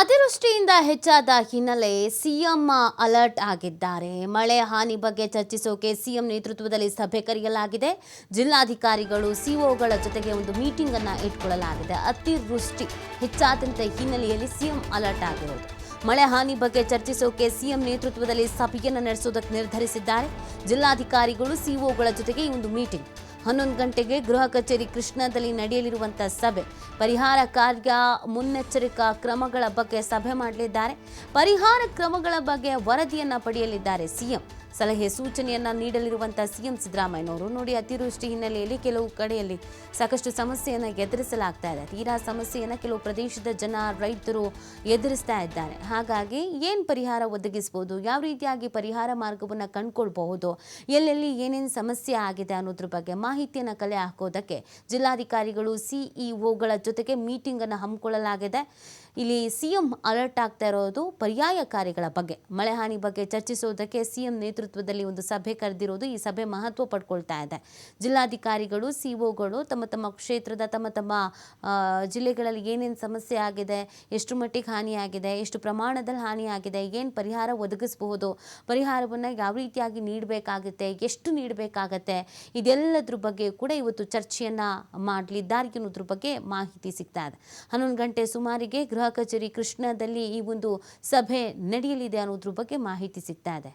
ಅತಿವೃಷ್ಟಿಯಿಂದ ಹೆಚ್ಚಾದ ಹಿನ್ನೆಲೆ ಸಿಎಂ ಅಲರ್ಟ್ ಆಗಿದ್ದಾರೆ. ಮಳೆ ಹಾನಿ ಬಗ್ಗೆ ಚರ್ಚಿಸೋಕೆ ಸಿಎಂ ನೇತೃತ್ವದಲ್ಲಿ ಸಭೆ ಕರೆಯಲಾಗಿದೆ. ಜಿಲ್ಲಾಧಿಕಾರಿಗಳು, ಸಿಒಗಳ ಜೊತೆಗೆ ಒಂದು ಮೀಟಿಂಗ್ ಅನ್ನ ಇಟ್ಕೊಳ್ಳಲಾಗಿದೆ. ಅತಿವೃಷ್ಟಿ ಹೆಚ್ಚಾದಂತೆ ಹಿನ್ನೆಲೆಯಲ್ಲಿ ಸಿಎಂ ಅಲರ್ಟ್ ಆಗಿರೋದು. ಮಳೆ ಹಾನಿ ಬಗ್ಗೆ ಚರ್ಚಿಸೋಕೆ ಸಿಎಂ ನೇತೃತ್ವದಲ್ಲಿ ಸಭೆಯನ್ನು ನಡೆಸೋದಕ್ಕೆ ನಿರ್ಧರಿಸಿದ್ದಾರೆ. ಜಿಲ್ಲಾಧಿಕಾರಿಗಳು, ಸಿಒಗಳ ಜೊತೆಗೆ ಒಂದು ಮೀಟಿಂಗ್ ಹನ್ನೊಂದು ಗಂಟೆಗೆ ಗೃಹ ಕಚೇರಿ ಕೃಷ್ಣದಲ್ಲಿ ನಡೆಯಲಿರುವಂಥ ಸಭೆ. ಪರಿಹಾರ ಕಾರ್ಯ ಮುನ್ನೆಚ್ಚರಿಕಾ ಕ್ರಮಗಳ ಬಗ್ಗೆ ಸಭೆ ಮಾಡಲಿದ್ದಾರೆ. ಪರಿಹಾರ ಕ್ರಮಗಳ ಬಗ್ಗೆ ವರದಿಯನ್ನು ಪಡೆಯಲಿದ್ದಾರೆ ಸಿಎಂ. ಸಲಹೆ ಸೂಚನೆಯನ್ನ ನೀಡಲಿರುವಂಥ ಸಿಎಂ ಸಿದ್ದರಾಮಯ್ಯನವರು ನೋಡಿ ಅತಿವೃಷ್ಟಿ ಹಿನ್ನೆಲೆಯಲ್ಲಿ ಕೆಲವು ಕಡೆಯಲ್ಲಿ ಸಾಕಷ್ಟು ಸಮಸ್ಯೆಯನ್ನು ಎದುರಿಸಲಾಗ್ತಾ ಇದೆ. ತೀರಾ ಸಮಸ್ಯೆಯನ್ನು ಕೆಲವು ಪ್ರದೇಶದ ಜನ, ರೈತರು ಎದುರಿಸ್ತಾ ಇದ್ದಾರೆ. ಹಾಗಾಗಿ ಏನು ಪರಿಹಾರ ಒದಗಿಸ್ಬೋದು? ಯಾವ ರೀತಿಯಾಗಿ ಪರಿಹಾರ ಮಾರ್ಗವನ್ನು ಕಂಡುಕೊಳ್ಬಹುದು? ಎಲ್ಲೆಲ್ಲಿ ಏನೇನು ಸಮಸ್ಯೆ ಆಗಿದೆ ಅನ್ನೋದ್ರ ಬಗ್ಗೆ ಮಾಹಿತಿಯನ್ನು ಕಲೆ ಹಾಕೋದಕ್ಕೆ ಜಿಲ್ಲಾಧಿಕಾರಿಗಳು ಸಿಇಒಗಳ ಜೊತೆಗೆ ಮೀಟಿಂಗನ್ನು ಹಮ್ಮಿಕೊಳ್ಳಲಾಗಿದೆ. ಇಲ್ಲಿ ಸಿಎಂ ಅಲರ್ಟ್ ಆಗ್ತಾ ಇರೋದು ಪರ್ಯಾಯ ಕಾರ್ಯಗಳ ಬಗ್ಗೆ. ಮಳೆ ಹಾನಿ ಬಗ್ಗೆ ಚರ್ಚಿಸೋದಕ್ಕೆ ಸಿಎಂ ನೇತೃತ್ವದಲ್ಲಿ ಒಂದು ಸಭೆ ಕರೆದಿರೋದು ಈ ಸಭೆ ಮಹತ್ವ ಪಡ್ಕೊಳ್ತಾ ಇದೆ. ಜಿಲ್ಲಾಧಿಕಾರಿಗಳು, ಸಿಒಗಳು ತಮ್ಮ ತಮ್ಮ ಕ್ಷೇತ್ರದ ತಮ್ಮ ತಮ್ಮ ಜಿಲ್ಲೆಗಳಲ್ಲಿ ಏನೇನು ಸಮಸ್ಯೆ ಆಗಿದೆ, ಎಷ್ಟು ಮಟ್ಟಿಗೆ ಹಾನಿಯಾಗಿದೆ ಎಷ್ಟು ಪ್ರಮಾಣದಲ್ಲಿ ಹಾನಿಯಾಗಿದೆ ಏನು ಪರಿಹಾರ ಒದಗಿಸಬಹುದು, ಪರಿಹಾರವನ್ನು ಯಾವ ರೀತಿಯಾಗಿ ನೀಡಬೇಕಾಗುತ್ತೆ, ಎಷ್ಟು ನೀಡಬೇಕಾಗತ್ತೆ, ಇದೆಲ್ಲದ್ರ ಬಗ್ಗೆ ಕೂಡ ಇವತ್ತು ಚರ್ಚೆಯನ್ನು ಮಾಡಲಿದ್ದಾರೆ ಅನ್ನೋದ್ರ ಬಗ್ಗೆ ಮಾಹಿತಿ ಸಿಗ್ತಾ ಇದೆ. ಹನ್ನೊಂದು ಗಂಟೆ ಸುಮಾರಿಗೆ ಗೃಹ ಕಚೇರಿ ಕೃಷ್ಣದಲ್ಲಿ ಈ ಒಂದು ಸಭೆ ನಡೆಯಲಿದೆ ಅನ್ನೋದ್ರ ಬಗ್ಗೆ ಮಾಹಿತಿ ಸಿಗ್ತಾ ಇದೆ.